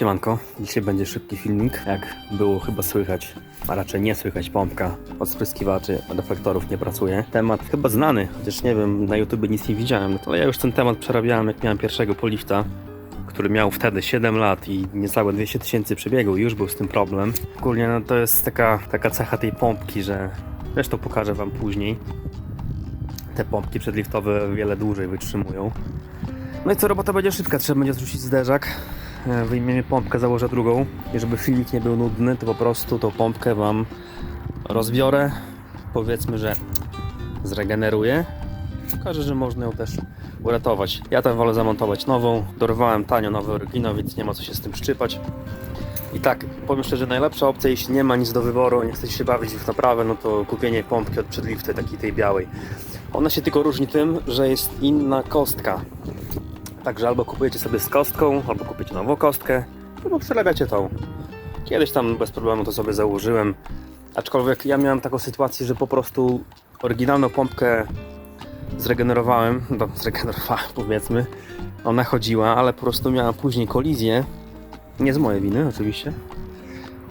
Siemanko, dzisiaj będzie szybki filmik, jak było chyba słychać, a raczej nie słychać pompka od spryskiwaczy, reflektorów nie pracuje. Temat chyba znany, chociaż nie wiem, na YouTube nic nie widziałem, no ja już ten temat przerabiałem jak miałem pierwszego polifta, który miał wtedy 7 lat i niecałe 200 tysięcy przebiegu, już był z tym problem. Ogólnie no, to jest taka, taka cecha tej pompki, że zresztą pokażę wam później. Te pompki przedliftowe wiele dłużej wytrzymują. No i co, robota będzie szybka, trzeba będzie zrzucić zderzak, wyjmiemy pompkę, założę drugą i żeby filmik nie był nudny, to po prostu tą pompkę Wam rozbiorę, powiedzmy, że zregeneruję, pokażę, że można ją też uratować. Ja tam wolę zamontować nową, dorwałem tanio nowy oryginał, więc nie ma co się z tym szczypać. I tak, powiem szczerze, najlepsza opcja, jeśli nie ma nic do wyboru, nie chcecie się bawić w naprawę, no to kupienie pompki od przedlifty, takiej tej białej. Ona się tylko różni tym, że jest inna kostka. Także albo kupujecie sobie z kostką, albo kupicie nową kostkę, albo przelegacie tą. Kiedyś tam bez problemu to sobie założyłem. Aczkolwiek ja miałem taką sytuację, że po prostu oryginalną pompkę zregenerowałem, no zregenerowałem powiedzmy. Ona chodziła, ale po prostu miała później kolizję. Nie z mojej winy oczywiście.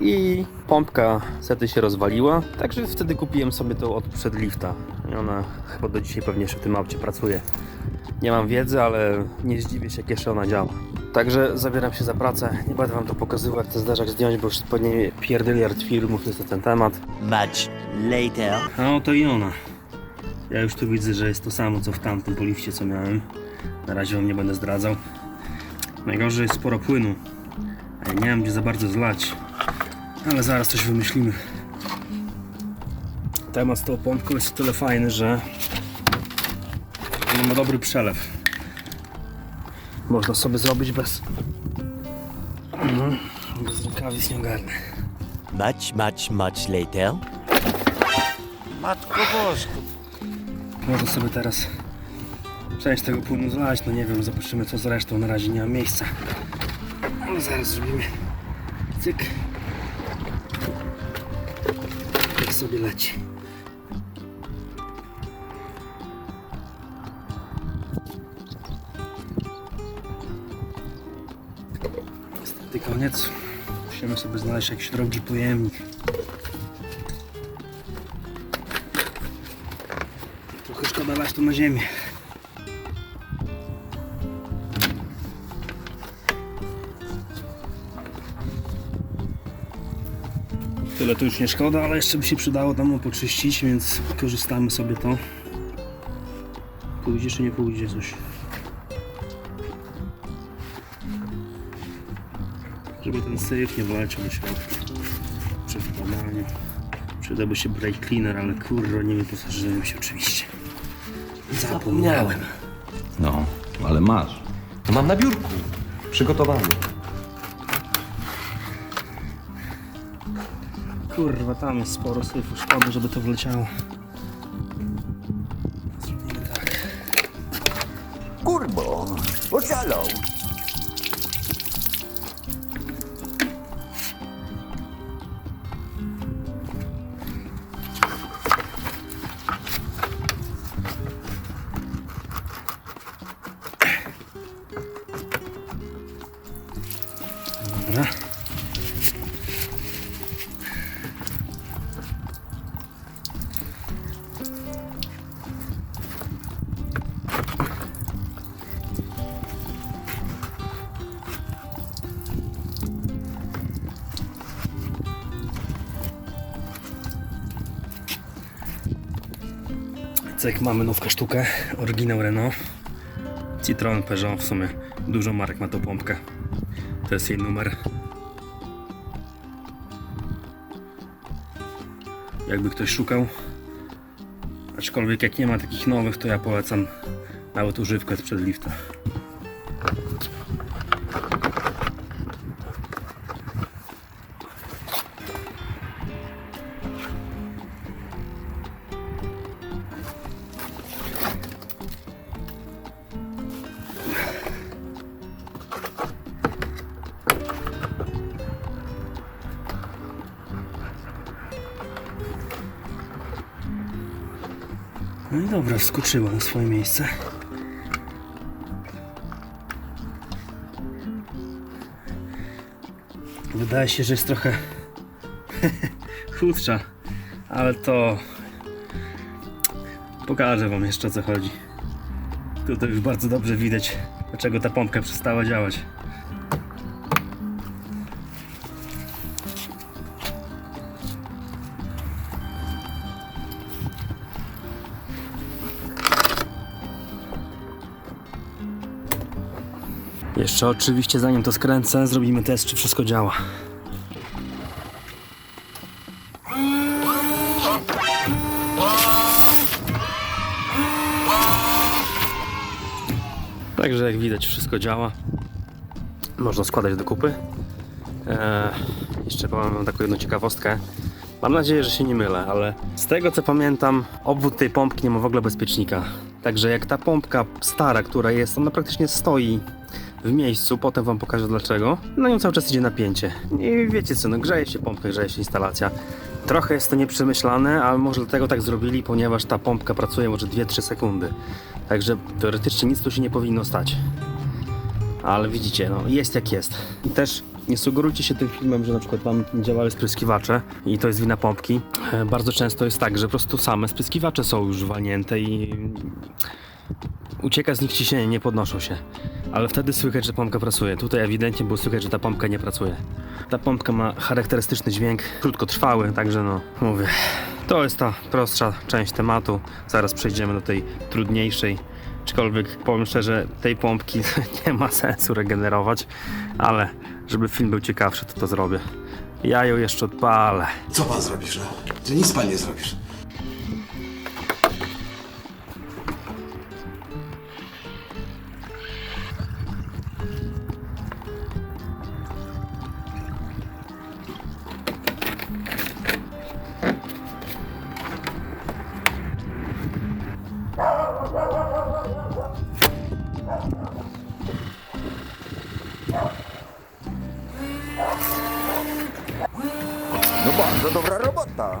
I pompka sety się rozwaliła, także wtedy kupiłem sobie tą od przedlifta. I ona chyba do dzisiaj pewnie jeszcze w tym aucie pracuje. Nie mam wiedzy, ale nie zdziwię się, jak jeszcze ona działa. Także zabieram się za pracę. Nie będę wam to pokazywał, jak ten zderzak zdjąć, bo już pewnie pierdyliard filmów jest na ten temat. Much later. A oto i ona. Ja już tu widzę, że jest to samo, co w tamtym polifcie, co miałem. Na razie wam nie będę zdradzał. Najgorzej jest sporo płynu. A ja nie mam gdzie za bardzo zlać. Ale zaraz coś wymyślimy. Temat z tą pompką jest o tyle fajny, że ona ma dobry przelew. Można sobie zrobić bez... Mhm. Bez rękawic nie ogarnę. Much, much, much later. Matko Bosko. Można sobie teraz część tego płynu zlać, no nie wiem, zobaczymy co z resztą, na razie nie ma miejsca. Ale zaraz zrobimy cyk. Jak sobie leci. Niestety koniec. Musimy sobie znaleźć jakiś drogi pojemnik. Trochę szkoda lać to na ziemię. Tyle to już nie szkoda, ale jeszcze by się przydało tam poczyścić, więc korzystamy sobie to. Pójdzie czy nie pójdzie coś. Żeby ten syf nie wleciał do środka. Przed wkładaniem. Przydałby się brake cleaner, ale kurwa nie wyposażyłem się oczywiście. Zapomniałem. No, ale masz. To mam na biurku. Przygotowany. Kurwa, tam jest sporo syfu. Szkoda, żeby to wleciało. Kurbo, oszalał. Cyk, mamy nówkę sztukę, oryginał Renault. Citroen, Peugeot, w sumie dużo marek ma tą pompkę. To jest jej numer. Jakby ktoś szukał. Aczkolwiek jak nie ma takich nowych, to ja polecam nawet używkę sprzed lifta. No i dobra, wskoczyła na swoje miejsce. Wydaje się, że jest trochę chudsza, ale to pokażę wam jeszcze o co chodzi. Tutaj już bardzo dobrze widać, dlaczego ta pompka przestała działać. Jeszcze oczywiście zanim to skręcę, zrobimy test, czy wszystko działa. Także jak widać wszystko działa. Można składać do kupy. Eee, jeszcze wam taką jedną ciekawostkę. Mam nadzieję, że się nie mylę, ale z tego co pamiętam, obwód tej pompki nie ma w ogóle bezpiecznika. Także jak ta pompka stara, która jest, ona praktycznie stoi w miejscu, potem wam pokażę dlaczego. Na nią cały czas idzie napięcie. I wiecie co, no grzeje się pompka, grzeje się instalacja. Trochę jest to nieprzemyślane, ale może dlatego tak zrobili, ponieważ ta pompka pracuje może 2-3 sekundy. Także teoretycznie nic tu się nie powinno stać. Ale widzicie, no jest jak jest. I też nie sugerujcie się tym filmem, że na przykład wam działały spryskiwacze i to jest wina pompki. E, Bardzo często jest tak, że po prostu same spryskiwacze są już walnięte i ucieka z nich ciśnienie, nie podnoszą się. Ale wtedy słychać, że pompka pracuje. Tutaj ewidentnie było słychać, że ta pompka nie pracuje. Ta pompka ma charakterystyczny dźwięk, krótkotrwały, także no, mówię. To jest ta prostsza część tematu. Zaraz przejdziemy do tej trudniejszej. Aczkolwiek powiem szczerze, tej pompki nie ma sensu regenerować, ale żeby film był ciekawszy, to to zrobię. Ja ją jeszcze odpalę. Co pan zrobisz, no? Ty nic pan nie zrobisz. No bardzo dobra robota.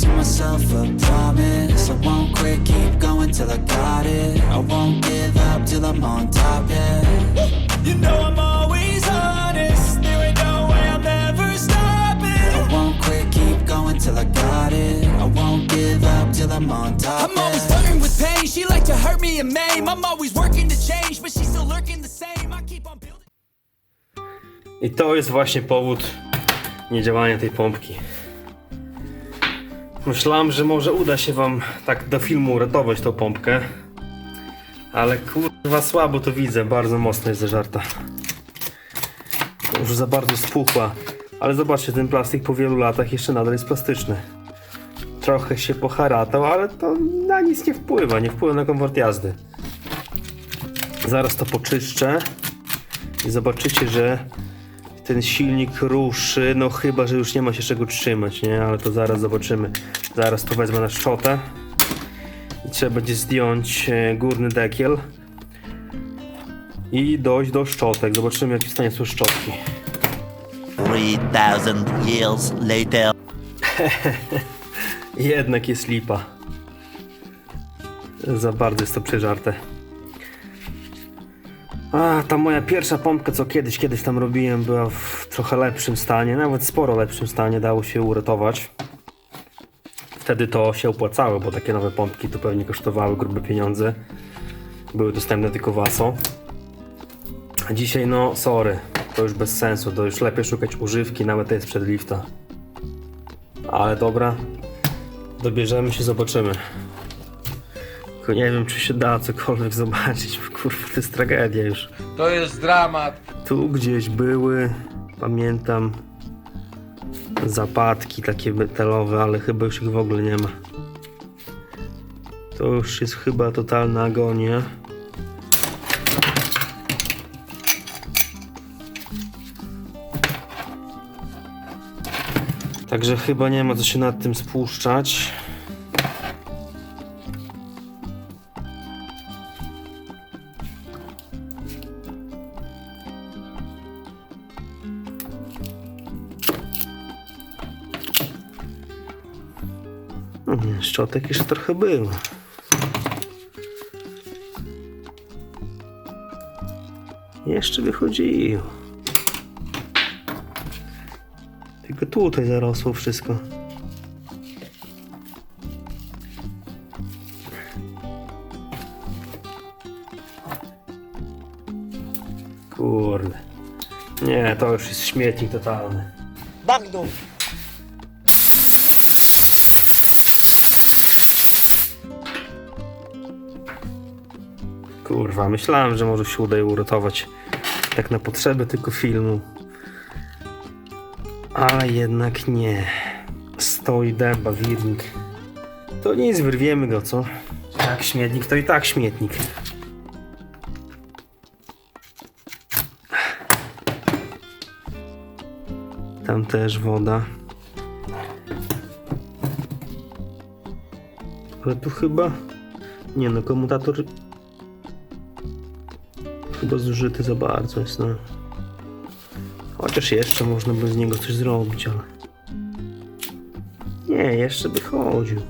to myself a promise I won't quit, keep going till I got it I won't give up till I'm on top, yeah You know I'm always honest. There ain't no way I'm ever stopping. I won't quit, keep going till I got it I won't give up till I'm on top, I'm always flirting with pain. She like to hurt me and maim. I'm always working to change, but she's still lurking the same. I keep on building. I to jest właśnie powód niedziałania tej pompki. Myślałem, że może uda się wam tak do filmu uratować tą pompkę. Ale kurwa słabo to widzę, bardzo mocno jest zażarta. Już za bardzo spuchła. Ale zobaczcie, ten plastik po wielu latach jeszcze nadal jest plastyczny. Trochę się poharatał, ale to na nic nie wpływa, nie wpływa na komfort jazdy. Zaraz to poczyszczę i zobaczycie, że ten silnik ruszy, no chyba, że już nie ma się czego trzymać, nie? Ale to zaraz zobaczymy. Zaraz to wezmę na szczotę i trzeba będzie zdjąć e, górny dekiel i dojść do szczotek. Zobaczymy, jakie w stanie są szczotki. 3,000 years later. Jednak jest lipa. Za bardzo jest to przeżarte. A, ta moja pierwsza pompka, co kiedyś, kiedyś tam robiłem, była w trochę lepszym stanie, nawet sporo lepszym stanie, dało się uratować. Wtedy to się opłacało, bo takie nowe pompki to pewnie kosztowały grube pieniądze. Były dostępne tylko w ASO. A dzisiaj no, sorry, to już bez sensu, to już lepiej szukać używki, nawet to jest przed lifta. Ale dobra, dobierzemy się, zobaczymy. Tylko nie wiem, czy się da cokolwiek zobaczyć, bo kurwa, to jest tragedia już. To jest dramat. Tu gdzieś były, pamiętam, zapadki takie metalowe, ale chyba już ich w ogóle nie ma. To już jest chyba totalna agonia. Także chyba nie ma co się nad tym spuszczać. Szczotek jeszcze trochę było. Jeszcze wychodziło. Tylko tutaj zarosło wszystko. Kurde. Nie, to już jest śmietnik totalny. Kurwa, myślałem, że może się uda je uratować tak na potrzeby tylko filmu. Ale jednak nie. Stoi dęba, wirnik. To nic, wyrwiemy go, co? Jak śmietnik, to i tak śmietnik. Tam też woda. Ale tu chyba... Nie no, komutator chyba zużyty za bardzo jest, no. Chociaż jeszcze można by z niego coś zrobić, ale... Nie, jeszcze by chodził.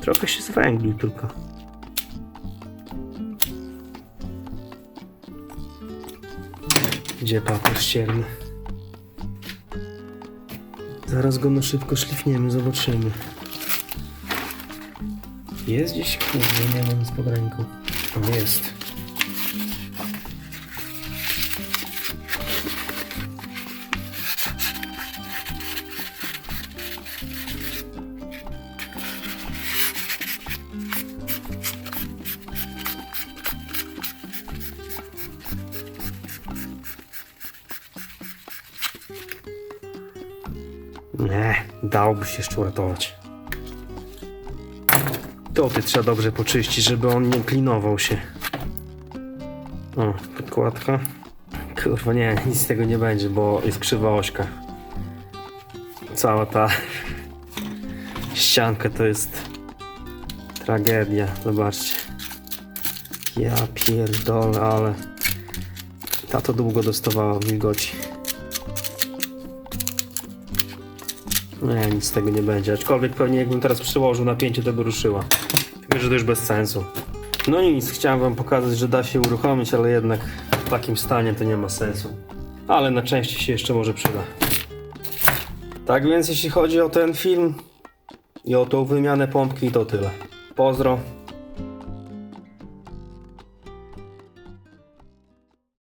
Trochę się zwęglił tylko. Gdzie papier ścierny? Zaraz go na szybko szlifniemy, zobaczymy. Jest gdzieś? Kurde, nie mam nic pod ręką. O, jest. Dałoby się jeszcze uratować. To ty trzeba dobrze poczyścić, żeby on nie klinował się. O, podkładka. Kurwa nie, nic z tego nie będzie, bo jest krzywa ośka. Cała ta ścianka to jest tragedia, zobaczcie. Ja pierdolę, ale ta to długo dostawała wilgoci. Nie, nic z tego nie będzie. Aczkolwiek pewnie jakbym teraz przyłożył napięcie, to by ruszyła. Tylko, że to już bez sensu. No i nic, chciałem wam pokazać, że da się uruchomić, ale jednak w takim stanie to nie ma sensu. Ale na części się jeszcze może przyda. Tak więc jeśli chodzi o ten film i o tą wymianę pompki, to tyle. Pozdro.